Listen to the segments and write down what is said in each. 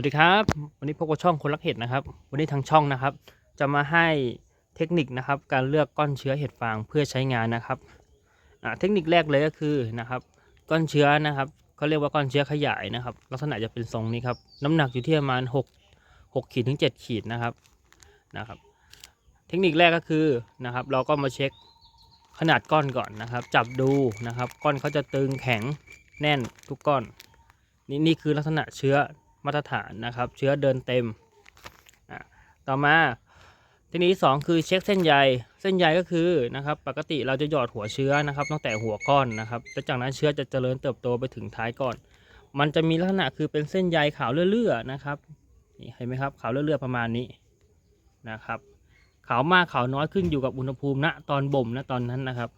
วัสดีครับ วันนี้พบกับช่องคนรักเห็ดนะครับ วันนี้ทางช่องนะครับ จะมาให้เทคนิคนะครับ การเลือกก้อนเชื้อเห็ดฟางเพื่อใช้งานนะครับเทคนิคแรกเลยก็คือนะครับก้อนเชื้อนะครับเขาเรียกว่าก้อนเชื้อขยายนะครับ ลักษณะจะเป็นทรงนี้ครับน้ำหนักอยู่ที่ประมาณ6 6ขีดถึง7ขีดนะครับนะครับ เทคนิคแรกก็คือนะครับ เราก็มาเช็คขนาดก้อนก่อนนะครับ จับดูนะครับ ก้อนเขาจะตึงแข็งแน่นทุกก้อน นี่นี่คือลักษณะเชื้อ มาตรฐานนะครับ เชื้อเดินเต็ม ต่อมาทีนี้สองคือเช็คเส้นใย เส้นใยก็คือนะครับปกติเราจะหยอดหัวเชื้อนะครับตั้งแต่หัวก้อนนะครับแล้วจากนั้นเชื้อจะเจริญเติบโตไปถึงท้ายก้อน มันจะมีลักษณะคือเป็นเส้นใยขาวเลื่อยๆนะครับนี่เห็นไหมครับขาวเลื่อยๆประมาณนี้นะครับขาวมากขาวน้อยขึ้นอยู่กับอุณหภูมิณตอนบ่มณตอนนั้นนะครับ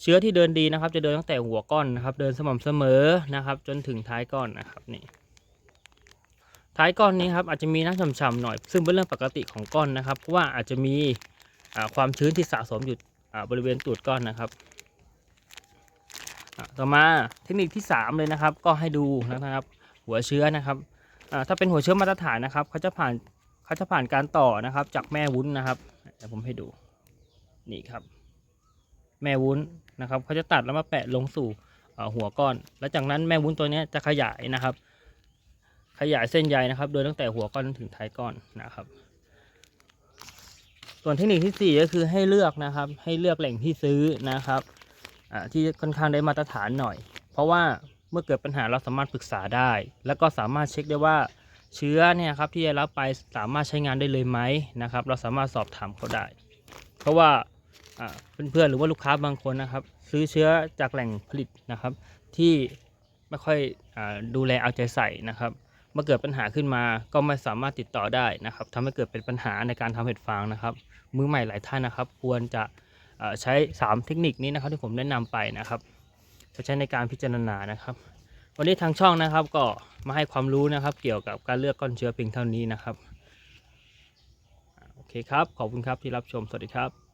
เชื้อที่เดินดีนะครับ จะเดินตั้งแต่หัวก้อนนะครับ เดินสม่ำเสมอนะครับ จนถึงท้ายก้อนนะครับนี่ ท้ายก้อนนี้ครับอาจจะมีน้ำฉ่ำๆหน่อย ซึ่งเป็นเรื่องปกติของก้อนนะครับ เพราะว่าอาจจะมีความชื้นที่สะสมอยู่บริเวณตูดก้อนนะครับ ต่อมาเทคนิคที่ 3 เลยนะครับ ก็ให้ดูนะครับ หัวเชื้อนะครับถ้าเป็นหัวเชื้อมาตรฐานนะครับเขาจะผ่านเขาจะผ่านการต่อนะครับ จากแม่วุ้นนะครับเดี๋ยวผมให้ดูนี่ครับ แม่วุ้นนะครับเขาจะตัดแล้วมาแปะลงสู่หัวก้อน แล้วจากนั้นแม่วุ้นตัวนี้จะขยายนะครับ ขยายเส้นใยนะครับ โดยตั้งแต่หัวก้อนถึงท้ายก้อนนะครับ ส่วนเทคนิคที่สี่ก็คือให้เลือกนะครับ ให้เลือกแหล่งที่ซื้อนะครับที่ค่อนข้างได้มาตรฐานหน่อย เพราะว่าเมื่อเกิดปัญหาเราสามารถปรึกษาได้ แล้วก็สามารถเช็คได้ว่าเชื้อเนี่ยครับที่ได้รับไปสามารถใช้งานได้เลยไหมนะครับ เราสามารถสอบถามเขาได้ เพราะว่าเพื่อนๆหรือว่าลูกค้าบางคนนะครับ ซื้อเชื้อจากแหล่งผลิตนะครับ ที่ไม่ค่อยอดูแลเอาใจใส่นะครับ มื่อเกิดปัญหาขึ้นมาก็ไม่สามารถติดต่อได้นะครับทำให้เกิดเป็นปัญหาในการทำเห็ดฟางนะครับ มือใหม่หลายท่านนะครับ ควรจะใช้ 3 เทคนิคนี้นะครับที่ผมแนะนำไปนะครับจะใช้ในการพิจารณานะครับ วันนี้ทางช่องนะครับก็มาให้ความรู้นะครับ เกี่ยวกับการเลือกก้อนเชื้อเพียงเท่านี้นะครับโอเคครับขอบคุณครับที่รับชมสวัสดีครับ